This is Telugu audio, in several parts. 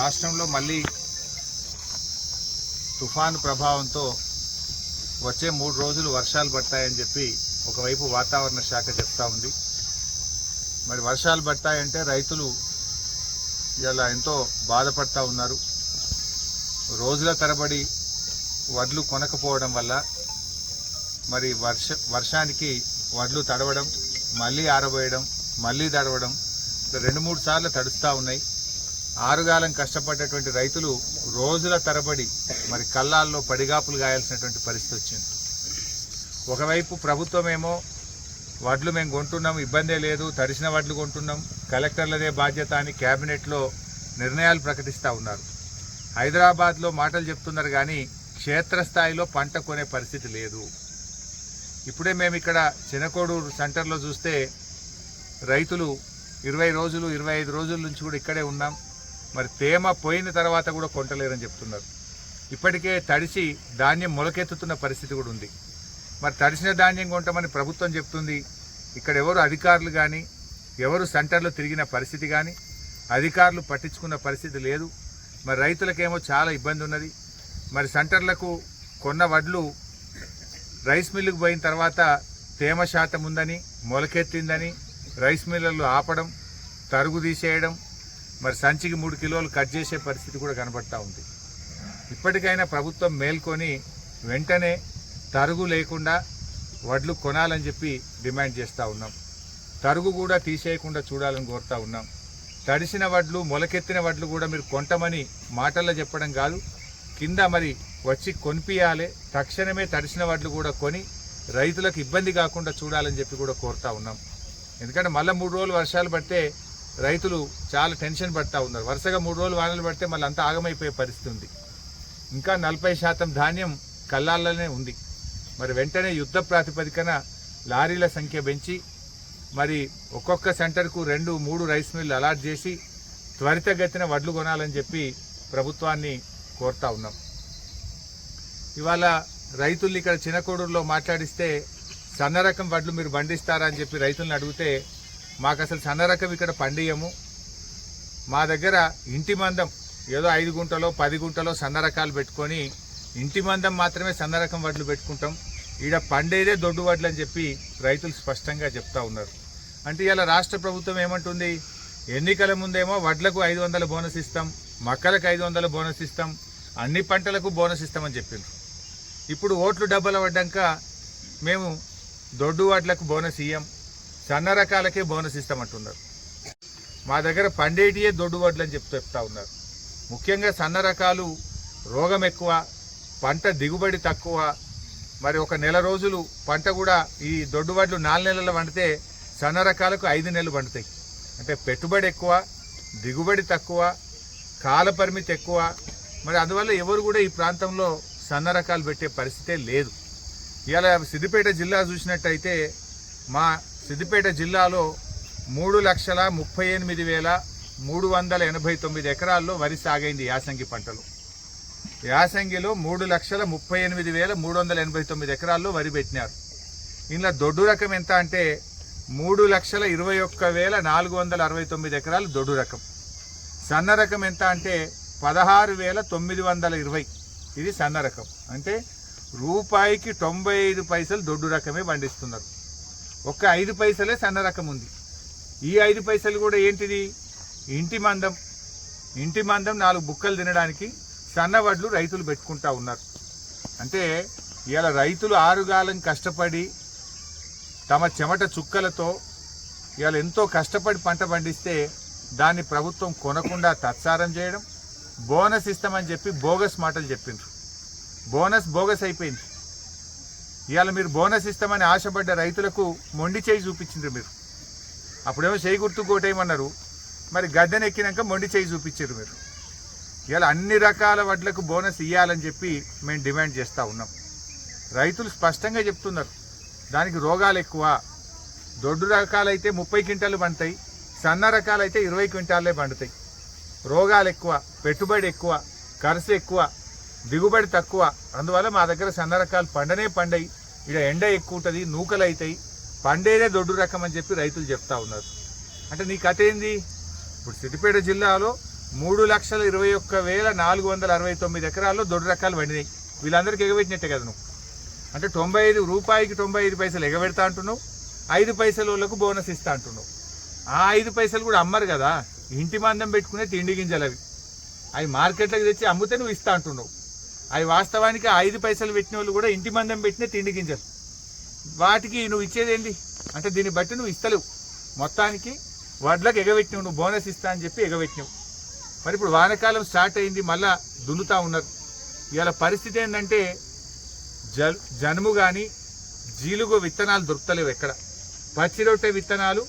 రాష్ట్రంలో మళ్ళీ తుఫాను ప్రభావంతో వచ్చే మూడు రోజులు వర్షాలు పడతాయని చెప్పి ఒకవైపు వాతావరణ శాఖ చెప్తా ఉంది. మరి వర్షాలు పడతాయంటే రైతులు ఇలా ఎంతో బాధపడతా ఉన్నారు. రోజుల తరబడి వడ్లు కొనకపోవడం వల్ల మరి వర్ష వర్షానికి వడ్లు తడవడం మళ్ళీ ఆరబోయడం మళ్ళీ తడవడం రెండు మూడు సార్లు తడుస్తూ ఉన్నాయి. ఆరుగాలం కష్టపడ్డటువంటి రైతులు రోజుల తరబడి మరి కళ్ళాల్లో పడిగాపులు గాయాల్సినటువంటి పరిస్థితి వచ్చింది. ఒకవైపు ప్రభుత్వమేమో వడ్లు మేము కొంటున్నాం ఇబ్బందే లేదు తడిసిన వడ్లు కొంటున్నాం కలెక్టర్లదే బాధ్యత అని క్యాబినెట్లో నిర్ణయాలు ప్రకటిస్తూ ఉన్నారు. హైదరాబాద్లో మాటలు చెప్తున్నారు కానీ క్షేత్రస్థాయిలో పంట కొనే పరిస్థితి లేదు. ఇప్పుడే మేము ఇక్కడ చినకోడూరు సెంటర్లో చూస్తే రైతులు ఇరవై రోజులు ఇరవై ఐదు రోజుల నుంచి కూడా ఇక్కడే ఉన్నాం. మరి తేమ పోయిన తర్వాత కూడా కొంటలేరని చెప్తున్నారు. ఇప్పటికే తడిసి ధాన్యం మొలకెత్తుతున్న పరిస్థితి కూడా ఉంది. మరి తడిసిన ధాన్యం కొంటామని ప్రభుత్వం చెప్తుంది. ఇక్కడ ఎవరు అధికారులు కానీ ఎవరు సెంటర్లో తిరిగిన పరిస్థితి కానీ అధికారులు పట్టించుకున్న పరిస్థితి లేదు. మరి రైతులకేమో చాలా ఇబ్బంది ఉన్నది. మరి సెంటర్లకు కొన్న వడ్లు రైస్ మిల్లుకు పోయిన తర్వాత తేమ శాతం ఉందని మొలకెత్తిందని రైస్ మిల్లర్లు ఆపడం తరుగు తీసేయడం మరి సంచికి మూడు కిలోలు కట్ చేసే పరిస్థితి కూడా కనబడతా ఉంది. ఇప్పటికైనా ప్రభుత్వం మేల్కొని వెంటనే తరుగు లేకుండా వడ్లు కొనాలని చెప్పి డిమాండ్ చేస్తూ ఉన్నాం. తరుగు కూడా తీసేయకుండా చూడాలని కోరుతా ఉన్నాం. తడిసిన వడ్లు మొలకెత్తిన వడ్లు కూడా మీరు కొంటమని మాటల్లో చెప్పడం కాదు. కింద మరి వచ్చి కొనిపియాలి తక్షణమే తడిసిన వడ్లు కూడా కొని రైతులకు ఇబ్బంది కాకుండా చూడాలని చెప్పి కూడా కోరుతా ఉన్నాం. ఎందుకంటే మళ్ళీ మూడు రోజులు వర్షాలు పడితే రైతులు చాలా టెన్షన్ పడతా ఉన్నారు. వరుసగా మూడు రోజులు వానలు పడితే మళ్ళీ అంతా ఆగమైపోయే పరిస్థితి ఉంది. ఇంకా నలభై శాతం ధాన్యం కల్లాల్లోనే ఉంది. మరి వెంటనే యుద్ధ ప్రాతిపదికన లారీల సంఖ్య పెంచి మరి ఒక్కొక్క సెంటర్కు రెండు మూడు రైస్ మిల్లు అలాట్ చేసి త్వరితగతిన వడ్లు కొనాలని చెప్పి ప్రభుత్వాన్ని కోరుతా ఉన్నాం. ఇవాళ రైతుల్ని ఇక్కడ చిన్నకోడూరులో మాట్లాడిస్తే సన్న రకం వడ్లు మీరు బండిస్తారా అని చెప్పి రైతుల్ని అడిగితే మాకు అసలు సన్న రకం ఇక్కడ పండియము. మా దగ్గర ఇంటి మందం ఏదో ఐదు గుంటలో పది గుంటలో సన్న రకాలు పెట్టుకొని ఇంటి మందం మాత్రమే సన్న రకం వడ్లు పెట్టుకుంటాం. ఈడ పండేదే దొడ్డు వడ్లు అని చెప్పి రైతులు స్పష్టంగా చెప్తా ఉన్నారు. అంటే ఇలా రాష్ట్ర ప్రభుత్వం ఏమంటుంది? ఎన్నికల ముందేమో వడ్లకు ఐదు వందల బోనస్ ఇస్తాం మక్కలకు ఐదు వందల బోనస్ ఇస్తాం అన్ని పంటలకు బోనస్ ఇస్తామని చెప్పిండ్రు. ఇప్పుడు ఓట్లు డబ్బులు పడ్డాక మేము దొడ్డు వడ్లకు బోనస్ ఇయ్యం. సన్న రకాలకే బోనస్ ఇస్తామంటున్నారు మా దగ్గర పండేటియే దొడ్డు వడ్లు అని చెప్తూ చెప్తా ఉన్నారు. ముఖ్యంగా సన్న రకాలు రోగం ఎక్కువ పంట దిగుబడి తక్కువ మరి ఒక నెల రోజులు పంట కూడా ఈ దొడ్డు వడ్లు నాలుగు నెలలు పండితే సన్న రకాలకు ఐదు నెలలు పండుతాయి. అంటే పెట్టుబడి ఎక్కువ దిగుబడి తక్కువ కాల పరిమితి ఎక్కువ. మరి అందువల్ల ఎవరు కూడా ఈ ప్రాంతంలో సన్న రకాలు పెట్టే పరిస్థితే లేదు. ఇలా సిద్దిపేట జిల్లా చూసినట్టయితే మా సిద్దిపేట జిల్లాలో మూడు లక్షల ముప్పై ఎనిమిది వేల మూడు వందల ఎనభై తొమ్మిది ఎకరాల్లో వరి సాగైంది యాసంగి పంటలు. యాసంగిలో మూడు లక్షల ముప్పై ఎనిమిది వేల మూడు వందల ఎనభై తొమ్మిది ఎకరాల్లో వరి పెట్టినారు. ఇందులో దొడ్డు రకం ఎంత అంటే మూడు లక్షల ఇరవై ఒక్క వేల నాలుగు వందల అరవై తొమ్మిది ఎకరాలు దొడ్డు రకం. సన్న రకం ఎంత అంటే పదహారు వేల తొమ్మిది వందల ఇరవై. ఇది సన్న రకం. అంటే రూపాయికి తొంభై ఐదు పైసలు దొడ్డు రకమే పండిస్తున్నారు. ఒక్క ఐదు పైసలే సన్న రకం ఉంది. ఈ ఐదు పైసలు కూడా ఏంటిది? ఇంటి మందం. ఇంటి మందం నాలుగు బుక్కలు తినడానికి సన్న వడ్లు రైతులు పెట్టుకుంటా ఉన్నారు. అంటే ఇవాళ రైతులు ఆరుగాలం కష్టపడి తమ చెమట చుక్కలతో ఇవాళ ఎంతో కష్టపడి పంట పండిస్తే దాన్ని ప్రభుత్వం కొనకుండా తత్సారం చేయడం బోనస్ ఇస్తామని చెప్పి బోగస్ మాటలు చెప్పిండ్రు. బోనస్ బోగస్ అయిపోయింది. ఇవాళ మీరు బోనస్ ఇస్తామని ఆశపడ్డ రైతులకు మొండి చేయి చూపించిండ్రు మీరు. అప్పుడేమో చేయి గుర్తు కోటేయమన్నారు మరి గద్దెన ఎక్కినాక మొండి చేయి చూపించారు మీరు. ఇవాళ అన్ని రకాల వడ్లకు బోనస్ ఇవ్వాలని చెప్పి మేము డిమాండ్ చేస్తూ ఉన్నాం. రైతులు స్పష్టంగా చెప్తున్నారు. దానికి రోగాలు ఎక్కువ. దొడ్డు రకాలైతే ముప్పై క్వింటాలు పండుతాయి. సన్న రకాలైతే ఇరవై క్వింటాలే పండుతాయి. రోగాలు ఎక్కువ పెట్టుబడి ఎక్కువ ఖర్చు ఎక్కువ దిగుబడి తక్కువ. అందువల్ల మా దగ్గర సన్న రకాలు పండనే పండయి. ఇక్కడ ఎండ ఎక్కువ ఉంటుంది నూకలు అవుతాయి పండేదే దొడ్డు రకం అని చెప్పి రైతులు చెప్తా ఉన్నారు. అంటే నీ కథ ఏంది? ఇప్పుడు సిద్దిపేట జిల్లాలో మూడు లక్షల ఇరవై ఒక్క వేల నాలుగు వందల అరవై తొమ్మిది ఎకరాల్లో దొడ్డు రకాలు పండినాయి. వీళ్ళందరికీ ఎగబెట్టినట్టే కదా నువ్వు. అంటే తొంభై ఐదు రూపాయికి తొంభై ఐదు పైసలు ఎగబెడతా అంటున్నావు ఐదు పైసల వాళ్ళకు బోనస్ ఇస్తా అంటున్నావు. ఆ ఐదు పైసలు కూడా అమ్మరు కదా. ఇంటి మందం పెట్టుకునే తిండి గింజలు అవి. అవి మార్కెట్లోకి తెచ్చి అమ్మితే నువ్వు ఇస్తా అంటున్నావు. అవి వాస్తవానికి ఐదు పైసలు పెట్టిన వాళ్ళు కూడా ఇంటి మందం పెట్టిన తిండి గింజలు. వాటికి నువ్వు ఇచ్చేదేంటి అంటే దీన్ని బట్టి నువ్వు ఇస్తలేవు. మొత్తానికి వడ్లకు ఎగబెట్టినావు నువ్వు బోనస్ ఇస్తా అని చెప్పి ఎగబెట్టినావు. మరి ఇప్పుడు వానకాలం స్టార్ట్ అయింది మళ్ళా దున్నుతా ఉన్నారు. ఇవాళ పరిస్థితి ఏంటంటే జల్ జనుము కానీ జీలుగు విత్తనాలు దొరుకుతలేవు ఎక్కడ. పచ్చి రొట్టె విత్తనాలు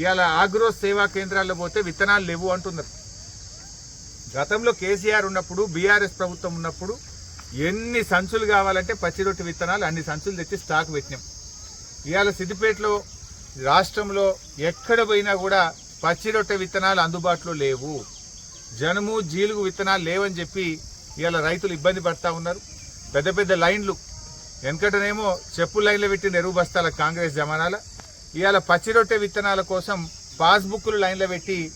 ఇవాళ ఆగ్రో సేవా కేంద్రాల్లో పోతే విత్తనాలు లేవు అంటున్నారు. గతంలో కేసీఆర్ ఉన్నప్పుడు బీఆర్ఎస్ ప్రభుత్వం ఉన్నప్పుడు ఎన్ని సంచులు కావాలంటే పచ్చి రొట్టె విత్తనాలు అన్ని సంచులు తెచ్చి స్టాక్ పెట్టినాం. ఇవాళ సిద్దిపేటలో రాష్ట్రంలో ఎక్కడ పోయినా కూడా పచ్చి రొట్టె విత్తనాలు అందుబాటులో లేవు. జనుము జీలుగు విత్తనాలు లేవని చెప్పి ఇవాళ రైతులు ఇబ్బంది పడతా ఉన్నారు. పెద్ద పెద్ద లైన్లు. వెనకటనేమో చెప్పు లైన్లో పెట్టిన ఎరువు బస్తాల కాంగ్రెస్ జమానాల. ఇవాళ పచ్చి రొట్టె విత్తనాల కోసం పాస్బుక్లు లైన్లో పెట్టి